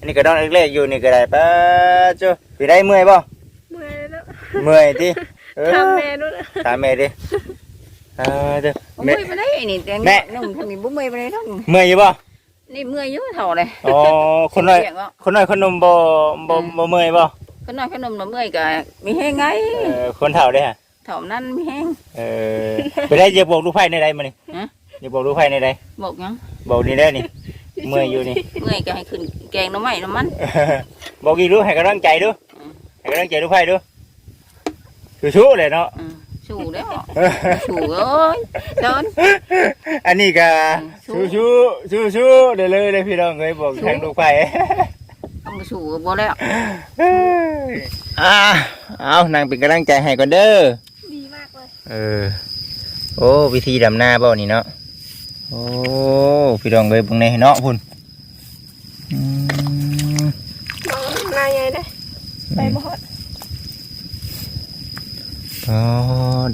อันนี้ก็น้องเล็กๆอยู่นี่ก็ได้ป้าจ้ะไปได้เมื่อยบ่เมื่อยแล้วเมื่อยติเออทำแม่ด้วยนะตามแม่ดิเออเด้อบ่แม่เมื่อยไปได้นี่แต่แม่นุ่มทำนี่บ่เมื่อยไปได้ทั้งเมื่อยอยู่บ่นี่เมื่อยอยู่เท่าเลยอ๋อคนน้อยเสียงเนาะคนน้อยคนหนุ่มบ่บ่บ่เมื่อยบ่คนน้อยขนมน่ะเมื่อยก็มีแฮงไงเออคนเฒ่าเด้อฮะเท่านั้นมีแฮงเออไปได้อย่าบอกลูกไผ่ในใดมานี่ฮะอย่าบอกลูกไผ่ในใดบอกหยังบอกนี่ได้อนี่ เมื่อยอยู่นี่ เมื่อยก็ให้ขึ้นแกงหน้ำไม้น้ำมัน บอกอีกดูให้กำลังใจดูอืม ให้กำลังใจลูกไผ่ดูชู้ๆเลยเนาะ อืมสู้แล้วสู้เอ้ยเดิน อันนี้ก็สู้ ชู้ชู้ชู้ชู้ๆเลยเลยเลยพี่น้องเคยบอกทางลูกไผ่ต้องไปสู้บ่แล้วอ่าเอานางเป็นกำลังใจให้ก่อนเด้อ ดีมากเลย เออ โอ้ วิธีดำหน้าบ่นี่เนาะ โอ้พี่น้องเลยเบังในเนาะพุ่นอืมน้องนายไงได้ไปบ่ฮอดอ๋อ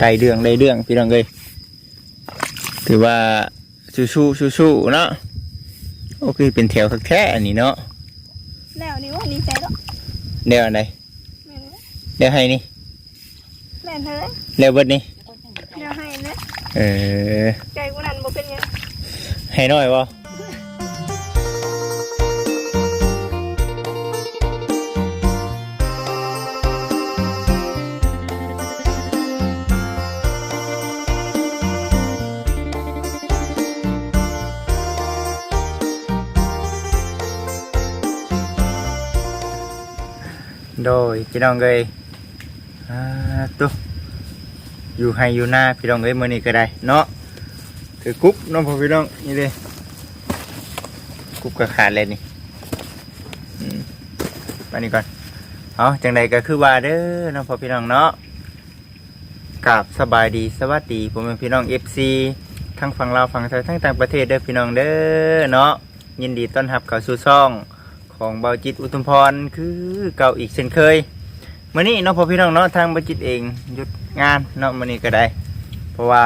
ได้เรื่องได้เรื่องพี่น้องเลยถือว่าสู้ๆสู้ๆเนาะโอ้คือเป็นแถวแท้ๆอันนี้เนาะแล้วนี่ว่าดีใจแล้วเดี๋ยวอันใดแม่นเลยเดี๋ยวให้นี่แม่นเธอเดี๋ยวเบิดนี่เดี๋ยวให้นะเออใจกูนั่นบ่เป็นหยัง ให้หน่อยบ่โดยพี่น้องเลยอ่าตุ๊อยู่ให้อยู่หน้าพี่น้องเลยมื้อนี้ก็ได้เนาะ ถือกุ๊บน้องพ่อพี่น้องนี่เลยกุ๊บก็ขาดเลยนี่มานี่ก่อนเอาจังใดก็คือว่าเด้อน้องพ่อพี่น้องเนาะกับสบายดีสวัสดีผมเป็นพี่น้อง FC ทั้งฝั่งลาวฝั่งไทยทั้งต่างประเทศเด้อพี่น้องเด้อเนาะยินดีต้อนรับเข้าสู่ช่องของเบาจิตอุทุมพรคือเก่าอีกเช่นเคยมื่อนี้เนาะพอพี่น้องเนาะทางเบาจิตเองหยุดงานเนาะมื่อนี้ก็ได้ เพราะว่า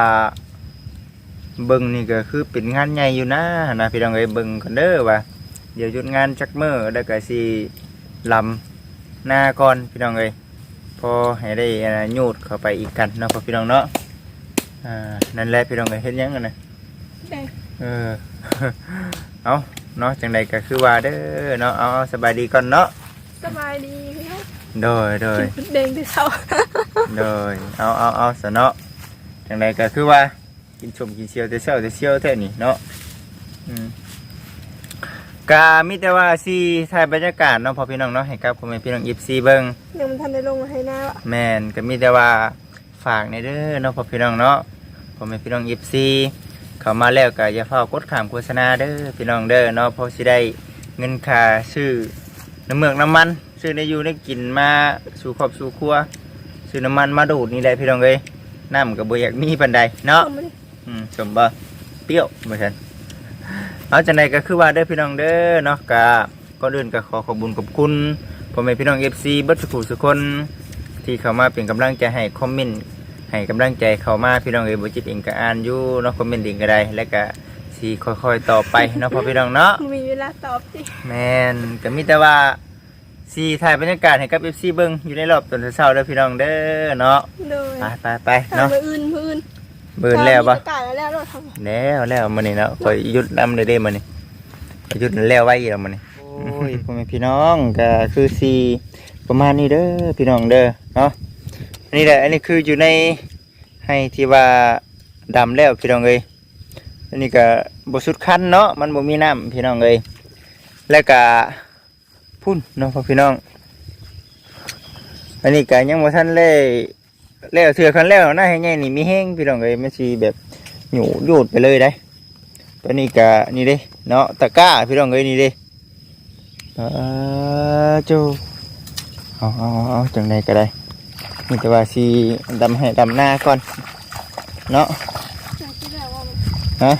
เบิ่งนี่ก็คือเป็นงานใหญ่อยู่นะนะพี่น้องเอ้ยเบิ่งกันเด้อว่าเดี๋ยวหยุดงานจักมื้อแล้วก็สิลำหน้าก่อนพี่น้องเอ้ยพอให้ได้อ่าโยดเข้าไปอีกกันเนาะพอพี่น้องเนาะอ่านั่นแหละพี่น้องเอ้ยเฮ็ดหยังกันนะได้เออเอาเนาะจังใดก็คือว่าเด้อเนาะเอาเอาสบายดีก่อนเนาะสบายดีพี่น้องโดยโดยกินเด้งที่เช้าโดยเอาเอาเอาสะเนาะจังใดก็คือว่า กินชมกินเชียวแต่เช้าแต่เชียวแท้นี่เนาะอืมกามิแต่ว่าสีถ่ายบรรยากาศเนาะพอพี่น้องเนาะให้กับพ่อแม่พี่น้องอีฟซีเบิ่งยังมันทันได้ลงมาให้หน้าอะแม่นก็มีแต่ว่าฝากในเด้อเนาะพ่อพี่น้องเนาะพ่อแม่พี่น้องอีฟซีเข้ามาแล้วก็อย่าเฝ้ากดขามโฆษณาเด้อพี่น้องเด้อเนาะเพราะสิได้เงินค่าซื้อน้ำเมือกน้ำมันซื้อในอยู่ในกินมาสู่ครอบสู่ครัวซื้อน้ำมันมาดูดนี่แหละพี่น้องเอ้ยน้ำก็บ่อยากมีปานใดเนาะ เอามาดิ อืมสมบ่เปรี้ยวบ่ซั่นเอาจังไดก็คือว่าเด้อพี่น้องเด้อเนาะก็ก่อนอื่นก็ขอขอบคุญขอบคุณพ่อแม่พี่น้อง FC เบิดทุกผู้ทุกคนที่เข้ามาเป็นกำลังใจให้คอมเมนต์ให้กำลังใจเข้ามาพี่น้องเอ้ยบ่จิตเองก็อ่านอยู่เนาะคอมเมนต์เองก็ได้แล้วก็สิค่อยๆต่อไปเนาะพ่อพี่น้องเนาะ มีเวลาตอบสิแมนก็มีแต่ว่าสีถ่ายบรรยากาศให้กับ FC เบิ่งอยู่ในรอบตอนเช้าๆเด้อพี่น้องเด้อเนาะโดยไปไปไปทำเนาะ มืออื่นมืออื่น เบิ่นแล้วปะมีประกาศแล้วเราทำแล้วแล้วมื้อนี้เนาะข่อยหยุดนำเลยเด้มื้อนี้ข่อยหยุดแล้วไว้แล้วมื้อนี้โอ้ยพ่อแม่พี่น้องก็คือสีประมาณนี้เด้อพี่น้องเด้อเนาะอันนี้แหละอันนี้คืออยู่ในให้ที่ว่าดำแล้วพี่น้องเอ้ยอันนี้ก็บ่สุดคันเนาะมันบ่มีน้ำพี่น้องเอ้ยแล้วก็พุ่นเนาะพ่อพี่น้องอันนี้ก็ยังบ่ทันเลย แล้วเถื่อคันแล้วนะให้ใหญ่นี่มีแห้งพี่น้องเอ้ยมันสิแบบหยูยูดไปเลยได้ตัวนี้ก็นี่เด้เนาะตะก้าพี่น้องเอ้ยนี่เด้เออจูเอาเอาเอาจังไดก็ได้นี่แต่ว่าสิดำให้ดำหน้าก่อนเนาะฮะ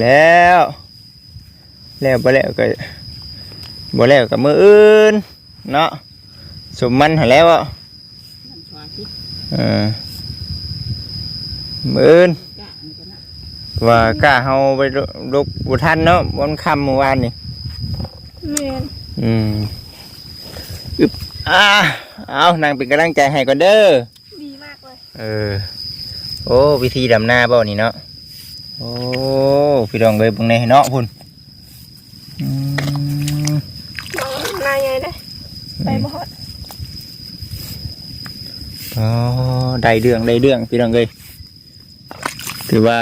แล้วแล้วบ่แล้วก็บ่แล้วก็มืออื่นเนาะสมมันหันแล้วอะ เออมืออื่นจ้ะนี่ก็นะว่ากล้าเฮาไปลบบุทันเนาะบนคำเมื่อวานนี่แม่นอืมอึบอ่าเอานางเป็นกำลังใจให้ก่อนเด้อดีมากเลยเออ โอ้วิธีดำหน้าบ่นี่เนาะโอ้พี่รองเลยเบังในเนาะพุ่นอืมน้องนายไงได้ไปบ่ฮอด อ๋อได้เรื่องได้เรื่องพี่รองเลยถือว่า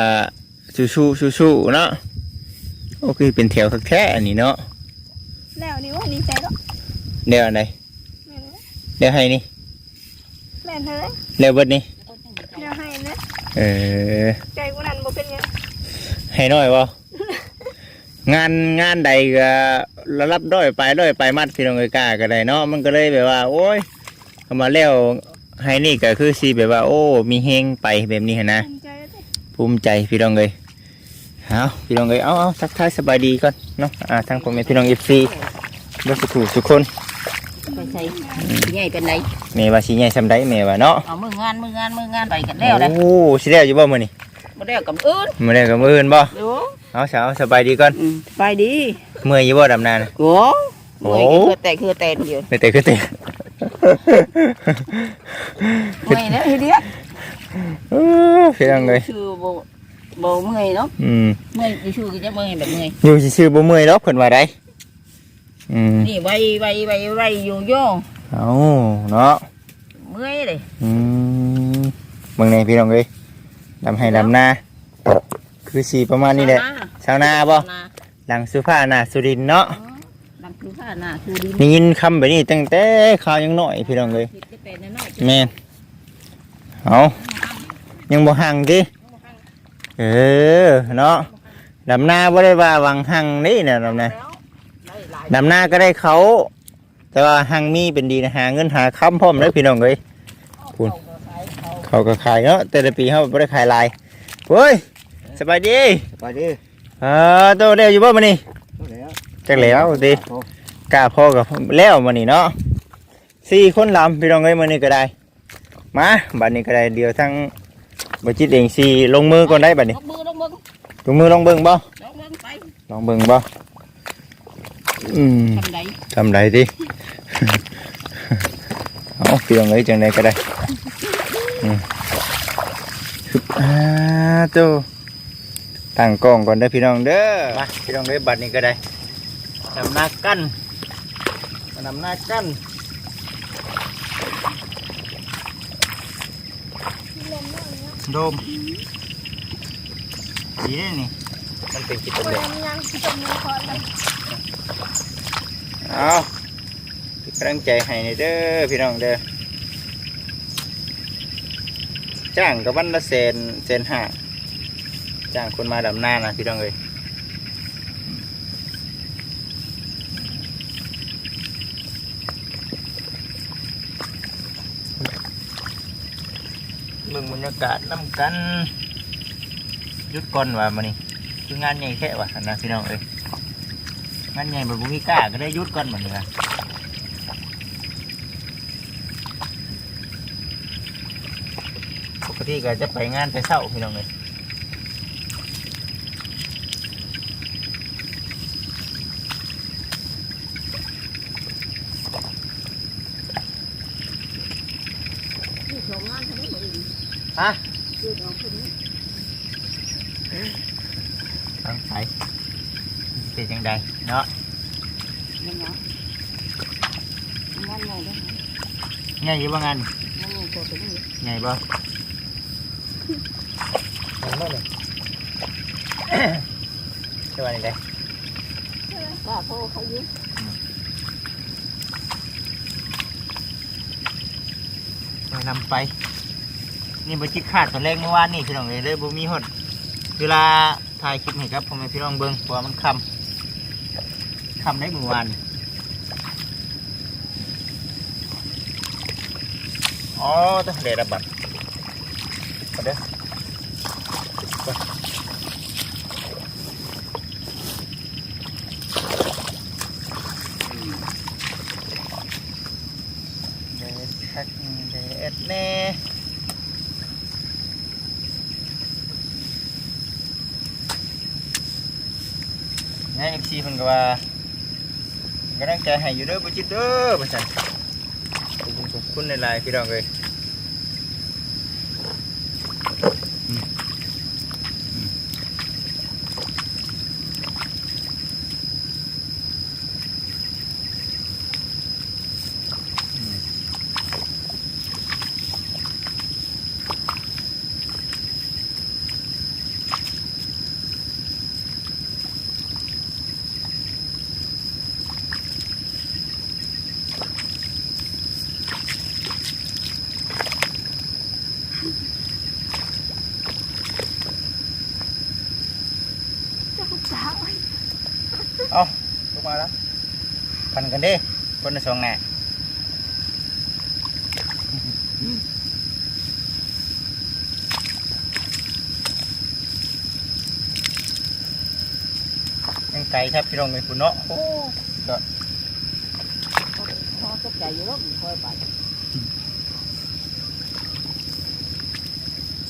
ชูชูชูชูๆเนาะโอเคเป็นแถวทักแท้อันนี้เนาะแล้วนี่ว่าดีใจแล้วเดี๋ยวอันไหนแม่นเลยเดี๋ยวให้นี่แม่นเธอเลยเดี๋ยวเบิดนี่แล้วให้นะเออใจกูนั่นบ่เป็นหยังให้หน่อยบ่งานงานใดก็ระรับด้อยไปด้อยไปมัดพี่น้องเอ้ยกล้าก็ได้เนาะมันก็เลยแบบว่า โอ้ยเข้ามาแล้ว ให้นี่ก็คือสิแบบว่า โอ้ มีเฮงไปแบบนี้หั้นนะ ภูมิใจแล้วเด้ภูมิใจพี่น้องเอ้ยเอาพี่น้องเอ้ยเอาเอาทักทายสบายดีก่อนเนาะอ่าทางผมเป็นพี่น้อง FC บ่สุขทุกคนไปใช้ใหญ่เป็นไรแม่ว่าสิใหญ่ซำใดแม่ว่าเนาะเอามืองานมืองานมืองานไปกันแล้วเลยโอ้สิแล้วอยู่บ่มื้อนี้มาแล้วกับอื่นมื้อนี้ก็มื้ออื่นบ่ดูเอาเช้าสบายดีก่อนไปดีเมื่อยอยู่บ่ดำนาน่ะโอ้โอ้โอ้คือแต่คือแต่อยู่ไม่เตะคือเตะ ไม่นะทีเดียวเออพี่น้องเลยชื่อโบโบเมื่อยเนาะอืมเมื่อยชื่อก็จะเมื่อยแบบเมื่อยอยู่ซื่อๆบ่เมื่อยหรอกเพิ่นว่าได้อืมนี่ไวไวไวไวอยู่โย่เอาเนาะเมื่อยเลยอืมเบิ่งในพี่น้องเอ้ยดำให้ดำนาคือสีประมาณนี้แหละชาวนาบ่หลังสุภานาสุรินทร์เนาะดัง คือผ้าหน้าคือดินได้ยินคำแบบนี้ตั้งแต่ข่าวยังน้อยพี่น้องเอ้ยจะเป็นน้อยแม่นเอายังบ่ห่างติเออเนาะดำนาบ่ได้ว่าหวังห่างนี่น่ะดำนาดำหน้าก็ได้เขา แต่ว่าหังมีเป็นดีนะหาเงินหาค้ำพร้อมเลยพี่น้องเลยคุณเขาก็ขายเนาะแต่ละปีเขาไม่ได้ขายหลายเฮ้ยสบายดีไปดิเออโตเร็วอยู่บ่มานี่แล้ว จักแล้วดิกล้าพ่อกับแล้วมานี่เนาะสี่คนลำพี่น้องเอ้ยมานี่ก็ได้ มาบัดนี้ก็ได้เดี๋ยวทั้งบัจิตเองสี่ลงมือก่อนได้บัดนี้ลงมือลงมือลงมือลองเบิ่งบ่ลงมือไปลองเบิ่งบ่อืมทำไรทำไรดิเอาพี่ลองเลยจังไดก็ได้อืมฮึบอ่าโตตั้งกล้องก่อนเด้อพี่น้องเด้อมาพี่น้องเลยบัตรนี้ก็ได้นำหน้ากั้นนำหน้ากั้นลมน้อยเนาะโดมดีเลยนี่ มันเป็นกิจบ่กรรได้มมีหยังจมมือพอแล้วเอาเป็นกำลังใจให้หน่อยเด้อพี่น้องเด้อจ้างกับวันละเซนเซนห้าจ้างคนมาดำหน้านะพี่น้องเลย งบรรยากาศน้ำกันยุดก่อนว่ามานี่คืองานใหญ่แค่ว่ะนะพี่น้องเอ้ยงานใหญ่แบบมีกล้าก็ได้ยุดก่อนเหมือนกันปกติก็จะไปงานแต่เช้าพี่น้องเลยฮะ ทางสายเป็นยังไงเนาะยังไงงา นี่มันนี่ใหญ่บ่สวัสดีเลยก็พ่อเขายืมเรานำไปนี่บจิขาดตอนแรกเมื่อวานนี่พี่น้องเลยเลยบ่มีหดเวลาถ่ายคลิปให้ครับผมให้พี่น้องเบิ่งเพราะมันคำคำได้เมื่อวานอ๋อต้องเดระบัดเอาเด้อไปเดดคักเดดแน่ เนี่ยเอฟ ซีเพิ่นก็ว่ากำลังใจให้อยู่เด้อบ่จิตเด้อบ่ซั่นขอบคุณขอบคุณหลายๆพี่น้องเอ้ยอืมอืมอืมเจ้าสาว เอาลงมาแล้วพันกัน เด้คนละสองแหน่ยังไกลครับพี่น้องเอ้ยคุณเนาะโอ้ก็พอตกใจอยู่แล้วคอยไป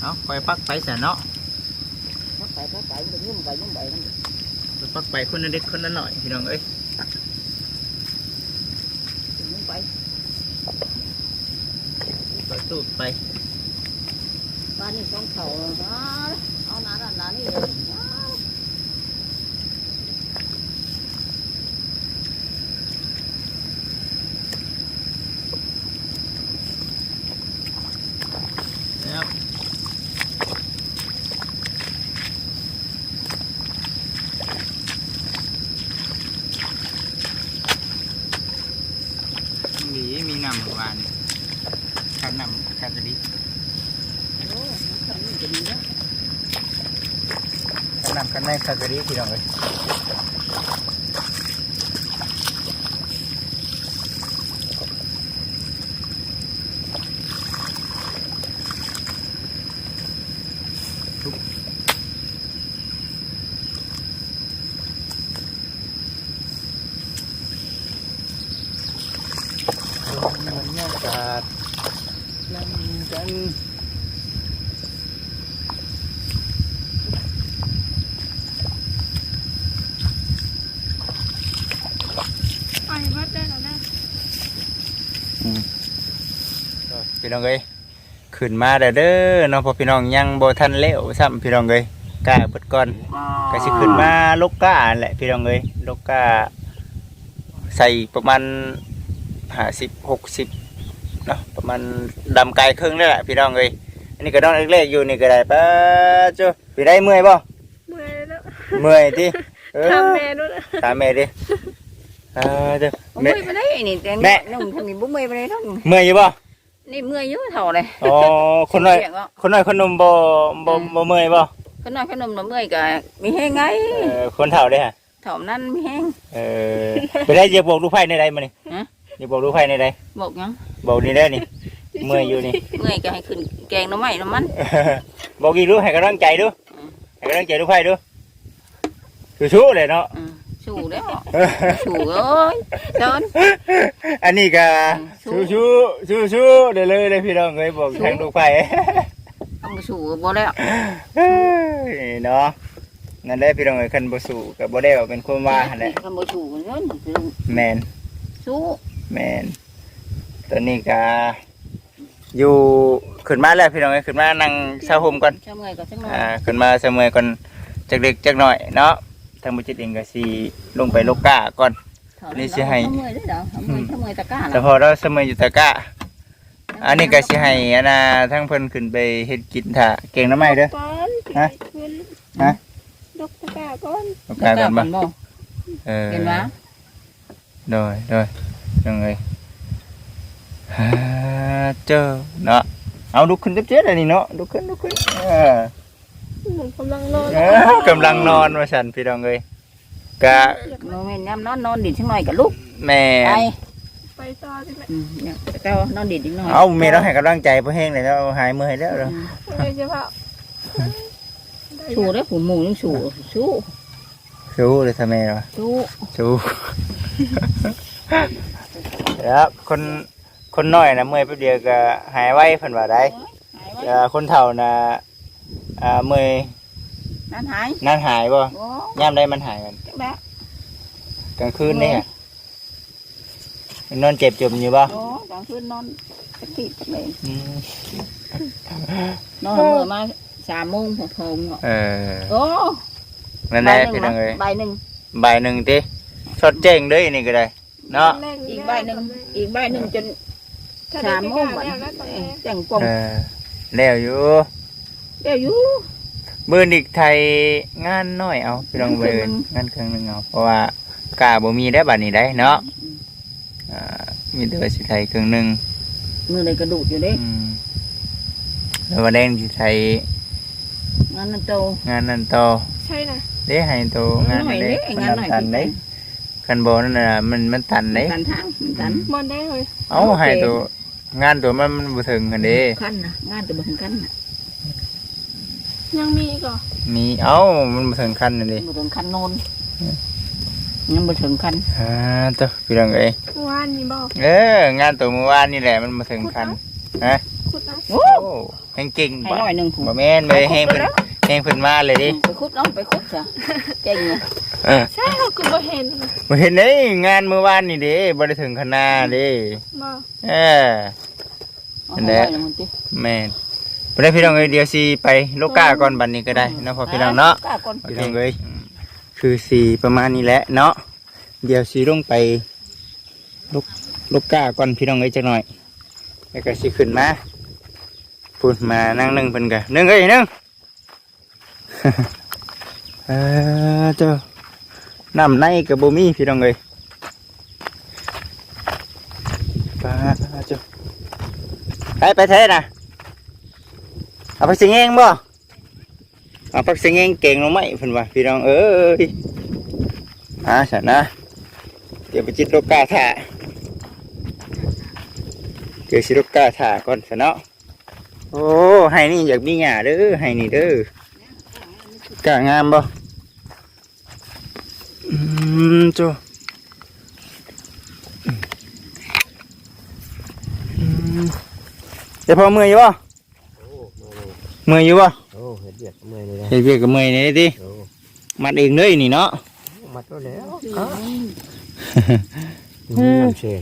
เอาคอยปักไปซะเนาะพักไปพักไปมันยุ่มไปยุ่มไปนั่นไปปักไปคนละเด็กคนละหน่อยพี่น้องเอ้ยยุ่มไป ก็ ตูดไป บ้านนี้ต้องเขาเอาหนาหนานี่ นะครับหนีมีนำเมื่อวานขันนำขันจะดี โอ้ขันนี่จะดีนะ ขันนำขันใน ขันจะดีพี่น้องเอ้ยบรรยากาศนั่งกัน ไปวัดได้แล้วนะ พี่ น้องเอ้ยขึ้นมาเด้อเด้อเนาะเพอพี่น้องยังบ่ทันเล้วซ้ำพี่น้องเอ้ยกล้าเบิดก่อนก็สิขึ้นมาลกกาแหละพี่น้องเอ้ยลกกาใส่ประมาณ50 60เนาะประมาณดำไกลครึ่งนี่แหละพี่น้องเอ้ยอันนี้ก็น้องเล็กๆอยู่นี่ก็ได้ป้าจ้ะพี่ได้เมื่อยบ่เมื่อยแล้วเมื่อยติเออทำแม่ด้วยนะตามแม่ดิเออเด้อเมื่แม่อยไปได้นี่แต่นุ่มทำนี่บุ้มเมื่อยไปได้ทั้งเมื่อยอยู่บ่ นี่เมื่อยเยอะเท่าเลยอ๋อคนน้อยคนน้อยคนหนุ่มบ่บ่บ่เมื่อยบ่ขนมขนมน้ำเมื่อยก็มีแห้งไงเออคนเฒ่าเด้อฮะเท่านั้นมีแห้งเออไปได้อย่าบอกลูกไผ่ในใดมานี่ฮะอย่าบอกลูกไผ่ในใดบอกยังบอกนี่ได้อนี่เมื่อยอยู่นี่เมื่อยก็ให้ขึ้นแกงน้ำไม้น้ำมันบอกอีกดูให้กำลังใจดูอืมให้กำลังใจลูกไผ่ดูสู้ๆเลยเนาะ อืมสู้แล้วสู้เอ้ยเดินอันนี้ก็สู้สู้สู้สู้สู้ๆเดี๋ยวเลยเลยพี่น้องเลยบอกทางลูกไผ่ต้องสู้บ่แล้วเฮ้ยเนาะนั่นแหละพี่น้องเอ้ยคันบ่สู้ก็บ่ได้ว่าเป็นคนว่าหั่นแหละทำบ่สู้เงินแมนสู้แมนตอนนี้ก็อยู่ขึ้นมาแล้วพี่น้องเอ้ยขึ้นมานั่งเช้าห่มก่อนเช้าเมื่อยก็สักหน่อยอ่าขึ้นมาเสมอก่อนจักเด็กจักหน่อยเนาะ ทางบุจิตเองก็สิลงไปโลกกาก่อนนี่สิให้เช้าเมื่อยด้วยเด้อเช้าเมื่อยเช้าเมื่อยตะกร้าแต่พอเราเสมออยู่ตะกะ อันนี้ก็สิให้อันน่ะทั้งเพิ่นขึ้นไปเฮ็ดกินถ่าเก่งน้ำไม้เด้อ ก้อนฮะขึ้นฮะดกตะกร้าก้อนโลกกาก่อนบ่บ่เออเห็นปะโดยโดยยังไงฮ่าเจ้าเนาะเอาลุกขึ้นเจ็บๆอันนี้เนาะลุกขึ้นลุกขึ้นเออหนู กำลังนอนเออกำลังนอนว่าซั่นพี่น้องเอ้ยกะโมเมนต์ย้ำนอนนอนดินสักหน่อยกับลูกแม่ไปไปต่อที่ไหนอืมเนี่ยแต่ว่านอนดินอีกหน่อยเอาเมย์เราให้กำลังใจเพื่อแห้งเลยแล้วหายเมื่อยแล้วเหรออืมไม่ใช่เปล่าสู้ได้อผมหมูยังสู้สู้สู้เลยทำไมวะสู้สู้แล้วคนคนน้อยนะเมื่อยแป๊บเดียวก็หายไว้เพิ่นว่าได้หายไว้แต่คนเฒ่านะ อ่าเมื่อยนั่นหายนั่นหายบ่ โอ้ย่ามได้มันหายกันจังแบบกลางคืนนี่ฮะนอนเจ็บจมอยู่บ่โอ้กลางคืนนอนสักทีสักเลยอืมนอนเมื่อมาสามโมงหกโมงเออโอ้นั่นแหละพี่น้องเอ้ยใบหนึ่งใบหนึ่งติชดเจ้งเด้อนี่ก็ได้ เนาะแรงอีกใบหนึ่งอีกใบหนึ่งจนถ้าสามได้โมไปงกาวันแล้วนะตอนแรกแจ้งกลมเออแล้วอยู่ เดี๋ยวอยู่มื้อนิกไทยงานน้อยเอาพี่น้องเบิ่งงานเครื่องหนึงเอาเพราะว่ากาบ่มีได้บัดนี้ได้เนาะอ่ามีแต่ว่าสิไทยเครื่องหนึงมือเลยกระดูกอยู่เด้อืมแล้ววันแดงสิไทยงานนั่นโต งานนั้นต่อใช่นะเด้ให้โตงานหน่นั้อนยเด้เด้มันงานหน่อย ตันเด้คันบ่นั่นน่ะมันมันตันเด้ ตันทางมันตัน บอลได้เลยเอาให้ตัวงานตัวมันมันบ่ถึงกันเด้ขั้นนะงานตัวบ่ถึงขั้นนะ ยังมีอีกเหรอมีเอ้ามันบ่ถึงคันนั่นเด้บ่ถึงขั้นโนนยังบ่ถึงขั้นอ่าตัวพี่น้องเอ้ยเมื่อวานมีบอกเอองานตัวเมื่อวานนี่แหละมันบ่ถึงคันฮะขุดนะโอ้โอ้แฮงเก่งให้บ่ร้อยหนึ่งผูบ่แม่นบ่แฮงเพิ่นแฮงเพิ่นมาเลยดิไปคุดน้องไปคุดจ้ะเก่งเลยเออใช่เขาคือบ่เห็นบ่เห็นเด้งานเมื่อวานนี่เด้บ่ได้ถึงคณะเด้บอกเออ เอาให้ร้อยหนึ่งมันจิแม่น บ่ได้พี่น้องเอ้ยเดี๋ยวสิไปโลกาก่อนบัดนี้ก็ได้เนาะพอพี่น้องเนาะกล้าก่อนพี่น้องเอ้ยคือสีประมาณนี้แหละเนาะเดี๋ยวสีลงไปลูกลูกก้าก่อนพี่น้องเอ้ยจักหน่อยแล้วก็สิขึ้นมาพูดมานั่งหนึ่งเพิ่นกะหนึ่งเอ้ยหนึ่งเออเจ้าน้ำในกับบ่มีพี่น้องเอ้ยปลาเจ้าไปไปเทน่ะ เอาไปสิงเองบ่เอาปักเสงเองเก่งลงไหมเพิ่นว่าพี่น้องเอ้ยอ่าฉันนะเดี๋ยวไปจิตโลกาถ่าเดี๋ยวสิโลกาถ่าก่อนซะเนาะโอ้ให้นี่อยากมีหญ้าเด้อให้นี่เด้อกะงามบ่อืมจอืมเดี๋ยวพอเมื่อยอยู่บ่ เมื่อยเมื่อยอยู่บ่โอ้เห็ดเบียดเมื่อยเลยนะเฮ็ดเวียกก็เมื่อยนี่ติโอ้มัดเองเลยนี่เนาะ มัดแล้วแล้วอืมีมน้ำเชน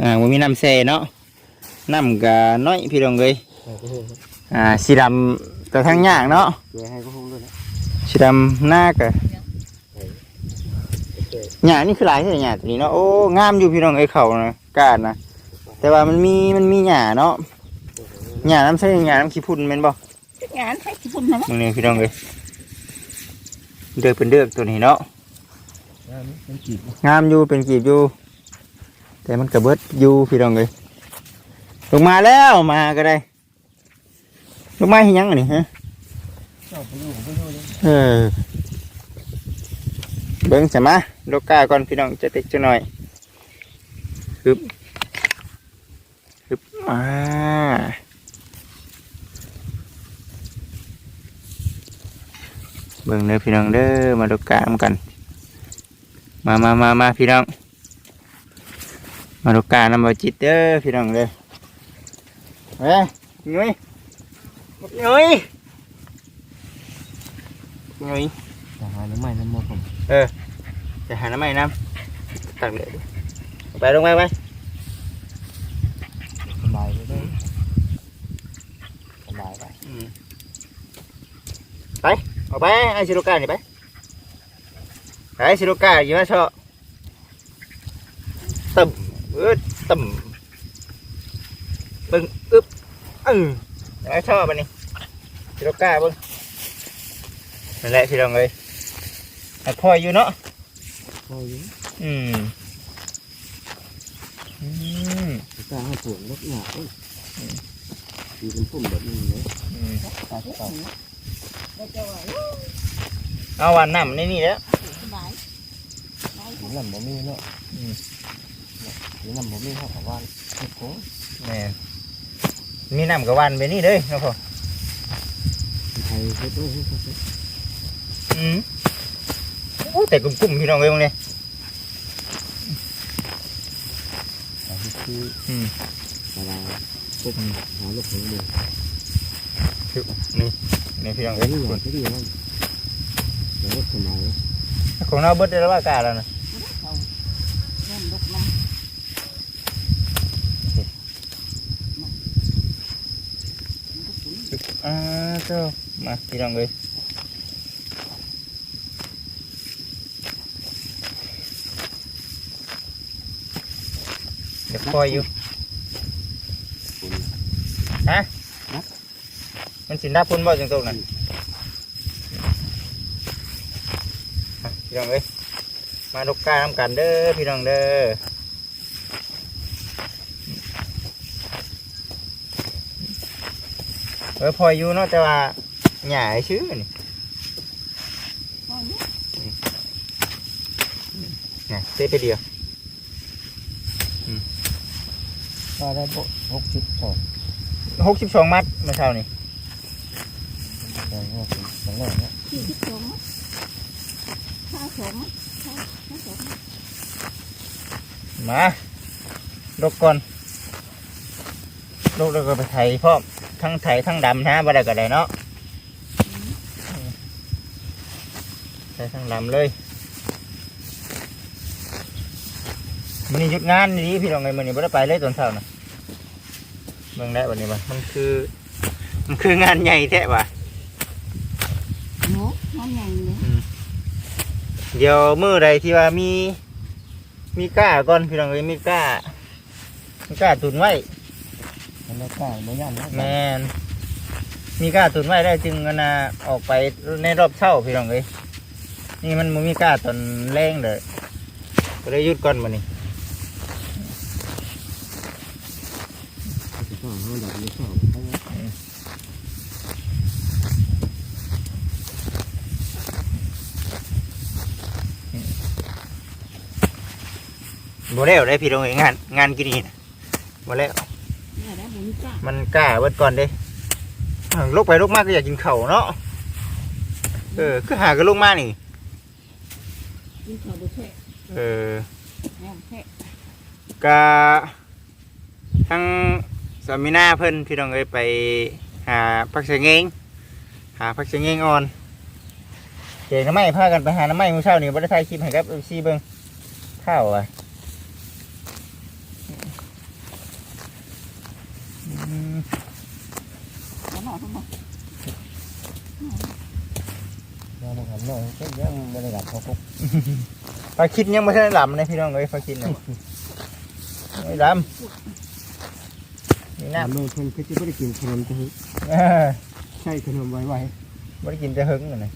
อ่าบ่มีน้ำแซ่เนาะน้ำก็น้อยพี่น้องเอ้ยใส่ก็เฮ้ยอ่าสีดำก็ทั้งยากเนาะเกลือให้ก็หุ้มด้วยนะสีดำหน้าก็โอเคหญ้านี่คือหลายแท้หญ้าตัวนี้เนาะโอ้งามอยู่พี่น้องเอ้ยเขานะกาดนะแต่ว่ามันมีมันมีหญ้าเนาะหญ้าน้ำใส่หญ้าน้ำขี้พุ่นแม่นบ่ งานให้ที่บุญนะมึงนี่พี่น้องเอ้ยเดือเป็นเดือตัวนี้เนาะงามอยู่เป็นกีบอยู่ แต่มันกระเบิดอยู่พี่น้องเลยลงมาแล้วมาก็ได้ลงมาเห็นยังอันนี้ฮะชอบไปอยู่ไปอยู่เออเบิ้งใช่ไหมโลก้าก่อนพี่น้องจะติดจะหน่อยฮึบฮึบอ่า เบิ้งเด้อพี่น้องเด้อมาโลกามกัน มามามามาพี่น้อง มาดูการนำบาจิตเด้อพี่น้องเด้อเฮ้ยยุ้ยยุ้ยยุ้ยจะหาน้ำใหม่น้ำมดผมจะหาน้ำใหม่น้ำตักเดือดไปลงไปไปสบายเลยสบายไปอืมไป ออกไปไอ้ชิโรกานี่ไปไปชิโรกาอยู่มาชอตึมอึดตึมบึ้งอึ๊บอือไอ้ชอบอันนี้ชิโรกาเบึ้งนั่นแหละพี่น้องเลยแต่พ่ออยู่เนาะพออยู่อืมอืมกล้าให้ปวดลดหนาเอ้ยดีเป็นพุ่มแบบนี้เลยอืมตัดต่อ เอาวันน้ำในนี่แล้วสบายถึงลำบ่มีเนาะอืมถึงลำบ่มีเท่ากับว่าโอ้โหแม่นมีน้ำกับวันไปนี่เลยนะพ่อไทยเฮ็ดด้วยเฮ็ดด้วยอืมโอ้แต่กลุ่มๆพี่น้องเอ้ยมึงเนี่ยแต่ที่คืออืมเวลาปุ๊บหาลูกถึงเลยนี่ นี่พี่น้องเอ้ยขนของเราเบิดได้แล้วว่ากาแล้วนะอ่าเจ้ามาพี่น้องเอ้ยเดี๋ยวปล่อยอยู่ฮะ มันสินดับพุ่นบ่จังตรงนั้นอะพี่น้องเอ้ยมาดกกาน้ำกันเด้อพี่น้องเด้อเออพออยู่เนาะแต่ว่าหย่าให้ชื่อนี่น่ะเตะไปเดียวก็ได้บ่หกสิบสองหกสิบสองมัดเมื่อเช้านี่สอง ห้าสิบสองร้อยเนี่ยสี่สิบสองข้าสองข้าสองมาดกก่อนดกแล้วก็ไปไถพร้อมทั้งไถทั้งดำนะบ่ได้ก็ได้เนาะไถทั้งดำเลยมันนี่หยุดงานนี่พี่น้องไงมันนี่บ่ได้ไปเลยตอนเช้านะเมืองได้วันนี้บ่มันคือ มันคืองานใหญ่แท้ว่ะ โน้น้องใหญ่เลย เดี๋ยวมื้อใดที่ว่ามี มีก้าก่อนพี่น้องเอ้ยมีก้า มีก้าตุนไว้มันไม่กล้าไม่ย่านนะแมนมีก้าตุนไว้ได้จึงกันนะออกไปในรอบเช้าพี่น้องเอ้ยนี่มันบ่มีก้าตอนแรงเลยก็เลยหยุดก่อนมานี่ บสองห้าดับไม่สองเอาไว้บ่แล้วได้พี่น้องเอ้ยงานงานกินนี่นะบ่แล้วเนี่ยได้บุญจ้ามันกล้าเบิดก่อนเด้อ้าวลูกไปลูกมากก็อยากกินข้าวเนาะเออคือหากันลูกมานี่กินข้าวบุญแท้เออแม่แท้กะทั้งสามีนาเพิ่นพี่น้องเอ้ยไปหาผักเสงเงหาผักเสงเงอ่อนเด็กน้ำไม้พากันไปหาน้ำไม้มื้อเช้านี่บ่ได้ถ่ายคลิปให้กับ FC เบิ่งข้าวอะอืม แล้วหน่อทั้งหมด เรา มาทำน้อยก็ยังไม่ได้ดับเขาก็ปลาคิดยังบ่ทันได้ลำเลยพี่น้องเอ้ยปลาคิดน่ะไม่ลำนี่น้ทำน้อยเพิ่นก็จะไม่ได้กินขนมจะหึำเออใช่ขนมไว้ไว้บ่ได้กินแต่หึงนั่นน่ะ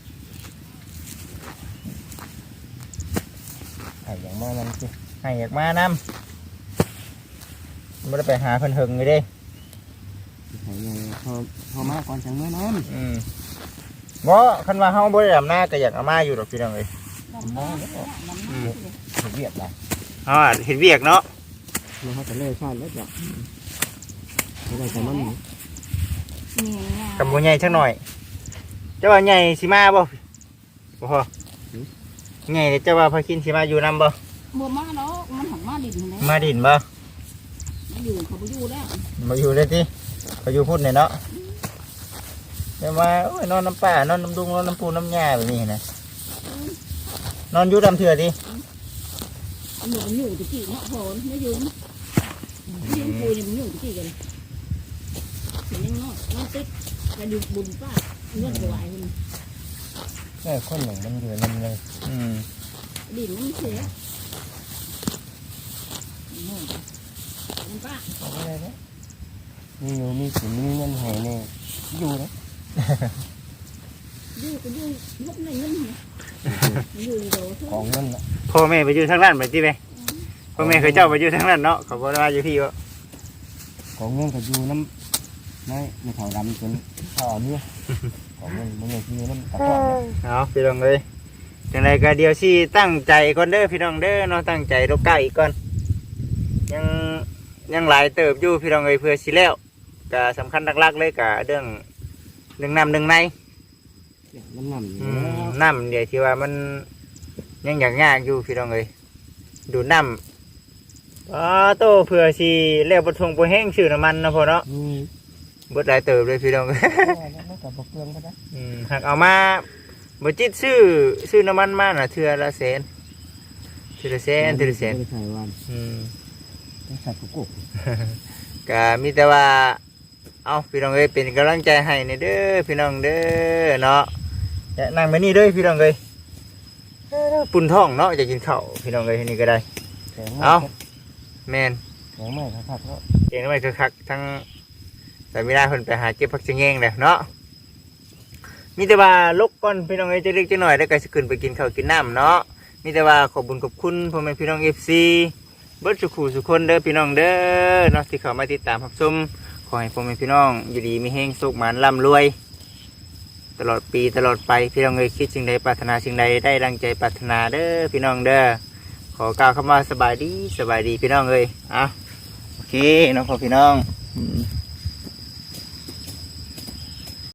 ไอ้อย่างมานั้นสิให้อยากมานำบ่ได้ไปหาเพิ่นหึงเลยด้ไอ้ยังพอพอมาก่อนจังเมื่อนั้น อืมบ่คันว่าเฮาบ่ได้ดำหน้าก็อยากเอามาอยู่ดอกพี่น้องเอ้ยดำน้ำดำน้ำเลยถูกเวียดละเฮาอะเห็นเวียกเนาะเราเขาจะเลิกชาติแล้วจ้ะไม่ได้แต่มันนี่กับบ่ใหญ่จักหน่อยเจ้าว่าใหญ่สิมาบ่บ่พอใหญ่เจ้าว่าพาคินสิมาอยู่นํบ่บัวมาเนาะมันหันมาดินเลยมาดินบ่อยู่เขาไปอยู่แล้วมาอยู่เลยติเขาอยู่พุ่นนี่เนาะ แต่ว่าโอ้ยนอนน้ำป่านอนน้ำดุงนอนน้ำปูน้ำหญ้าแบบนี้นะนอนอยู่ดำเถื่อติอันนี้มันอยู่ตะกี้เนาะพอไม่ยืนยืนปูนี่มันอยู่ตะกี้กันเห็นยังเนาะนอนติดกระดูกบุญป้าเงื่อนไหวมันแค่คนหนึ่งมันอยู่นั่นเลยอืมดินมันเสียมันป้าเอาไว้เลยนะมีอยู่มีสินมีเงินให้เนี่ยอยู่นะ อยู่ก็อยู่ลบในเงินอยู่โดของเงินละพ่อแม่ไปอยู่ทางนั้นไปติไปพ่อแม่เคยเจ้าไปอยู่ทางนั้นเนาะเขาบ่ได้ว่าอยู่พี่ว่าของเงินก็อยู่น้ำในในเขาดำจนเขาเอาเนี่ยของเงินมันอยู่ที่น้ำตะกร้อเนี่ยเอาพี่น้องเลยจังไรก็เดียวสิตั้งใจก่อนเด้อพี่น้องเด้อเนาะตั้งใจรบไก่ก่อนยังยังหลายเติบอยู่พี่น้องเลยเพื่อสิแล้วก็สำคัญหลักๆเลยก็เรื่อง เรื่องน้ำเรื่องในน้ำหนักอยู่อืแล้มวน้ำเดี๋ยวที่ว่ามันยังอยากยากอยู่พี่น้องเลยดูดน้ำอ๋อโตเพื่อสิแล้วบททงบแห้งชื่อน้ำมันเนาะพ่อเนาะอืมเบิดหลายเติบเลยพี่น้องแล้วก็บอกเรื่องก็ได้อืมหากเอามาบจิตซื้อซื้อน้ำมันมาน่ะเทือละแสนเทือละแสนเทือละแสนไม่ได้ใส่วันอืมต้องใส่กุ๊กกุ๊กก็มีแต่ว่า เอาพี่น้องเอ้ยเป็นกำลังใจให้ในเด้อพี่น้องเด้อเนาะจะนั่งมานี่เด้อพี่น้องเอ้ยเอ้อปุ่นท้องเนาะจะกินข้าวพี่น้องเอ้ยที่นี่ก็ได้แข็งเอาแมนแข็งไม่ครับเนาะเองทำไมคือคักทั้งแต่ไม่ได้เพิ่นไปหาเก็บผักชะแงงเลยเนาะมีแต่ว่าลกก่อนพี่น้องเอ้ยจะเล็กจะหน่อยแล้วก็สิขึ้นไปกินข้าวกินน้ำเนาะมีแต่ว่าขอบคุญขอบคุณพ่อแม่พี่น้องเอฟซีเบิร์ดสุขูสุคนเด้อพี่น้องเด้อเนาะที่เข้ามาติดตามรับชมข อให้พ่อแม่พี่น้อง อยู่ดีมีแห้งสุขหมานร่ำรวย ตลอดปีตลอดไปพี่น้องเลยคิดสิ่งใดปรารถนาสิ่งใดได้ดังใจปรารถนาเด้อพี่น้องเด้อขอกล่าวคำว่าสบายดีสบายดีพี่น้องเลยอะโอเคน้องพ่อพี่น้อง